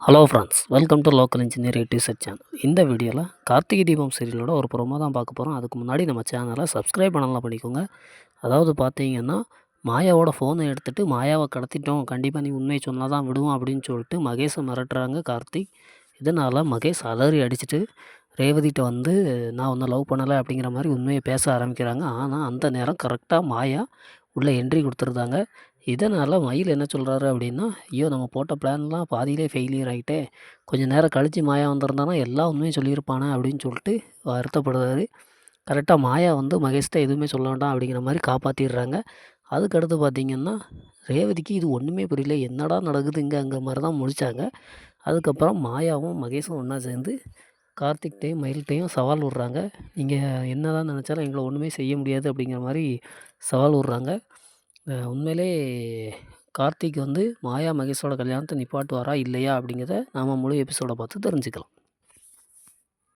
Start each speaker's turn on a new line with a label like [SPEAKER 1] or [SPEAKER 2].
[SPEAKER 1] Hello friends welcome to local engineer YouTube channel இந்த வீடியோவில் கார்த்திகை தீபம் சீரியலோட ஒரு ப்ரோமோ தான் பார்க்க போகிறோம் அதுக்கு முன்னாடி நம்ம சேனலை சப்ஸ்கிரைப் பண்ணலாம் பண்ணிக்கோங்க. அதாவது பார்த்தீங்கன்னா மாயாவோட ஃபோனை எடுத்துகிட்டு மாயாவை கடத்திட்டோம். கண்டிப்பாக நீ உண்மையை சொன்னால் தான் விடுவோம் அப்படின்னு சொல்லிட்டு மகேஷை மிரட்டுறாங்க கார்த்திக் இதனால் மகேஷ் அலறி அடிச்சுட்டு ரேவதிட்ட வந்து நான் ஒன்றும் லவ் பண்ணலை அப்படிங்கிற மாதிரி உண்மையை பேச ஆரம்பிக்கிறாங்க. ஆனால் அந்த நேரம் கரெக்டாக மாயா உள்ளே என்ட்ரி கொடுத்துருந்தாங்க. இதனால் மயில் என்ன சொல்கிறாரு அப்படின்னா ஐயோ நம்ம போட்ட பிளான்லாம் பாதியிலே ஃபெயிலியர் ஆகிட்டே கொஞ்சம் நேரம் கழித்து மாயா வந்திருந்தானா எல்லா உண்மையும் சொல்லியிருப்பானே? அப்படின்னு சொல்லிட்டு வருத்தப்படுறாரு. கரெக்டாக மாயா வந்து மகேஷ்ட எதுவுமே சொல்ல வேண்டாம் அப்படிங்கிற மாதிரி காப்பாற்றிடுறாங்க அதுக்கடுத்து பார்த்திங்கன்னா ரேவதிக்கு இது ஒன்றுமே புரியல என்னடா நடக்குது இங்கே அங்கே மாதிரி தான் முடித்தாங்க அதுக்கப்புறம் மாயாவும் மகேஷும் ஒன்றா சேர்ந்து கார்த்திக்டையும் மயில்கிட்டையும் சவால் விட்றாங்க. நீங்கள் என்ன தான் நினச்சாலும் எங்களை ஒன்றுமே செய்ய முடியாது அப்படிங்கிற மாதிரி சவால் விட்றாங்க. உண்மையிலே கார்த்திக் வந்து மாயா மகேஷோட கல்யாணத்தை நிப்பாட்டுவாரா இல்லையா அப்படிங்கிறத நாம் முழு எபிசோடை பார்த்து தெரிஞ்சுக்கலாம்.